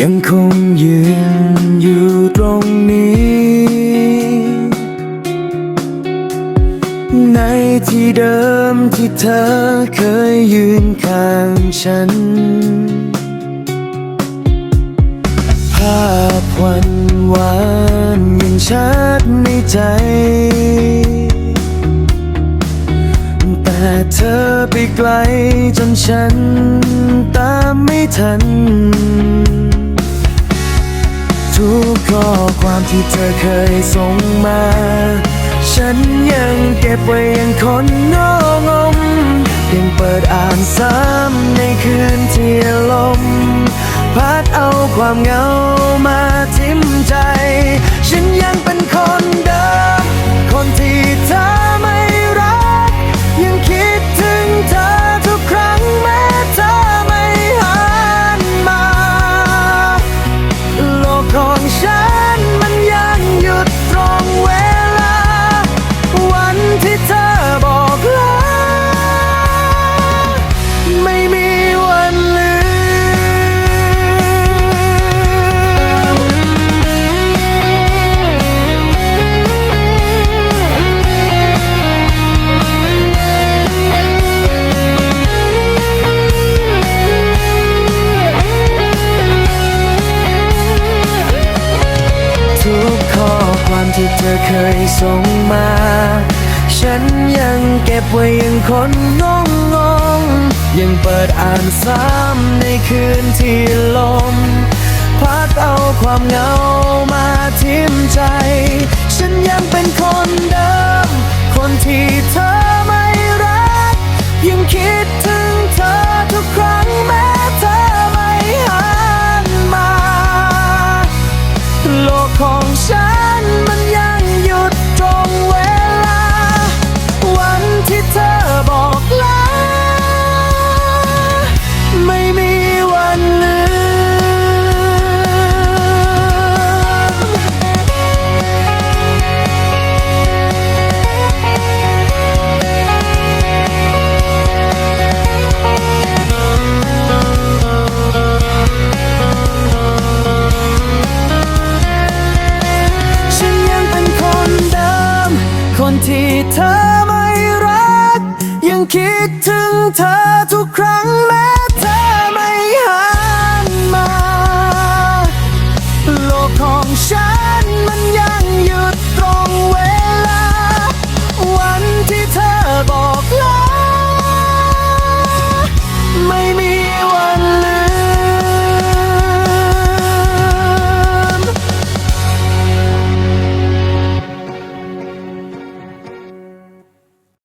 ยังคงยืนอยู่ตรงนี้ ในที่เดิมที่เธอเคยยืนข้างฉัน ภาพวันวานยังชัดในใจ แต่เธอไปไกลจนฉันตามไม่ทัน ทุกข้อความที่เธอเคยส่งมา ฉันยังเก็บไว้ยังคนงงมยังเปิดอ่านซ้ำในคืนที่ลม พัดเอาความเหงามา ที่เธอเคยส่งมา ฉันยังเก็บไว้ยังคนงงงงยังเปิดอ่านซ้ำในคืนที่ลม พัดเอาความเหงามาทิ่มใจ ฉันยังไป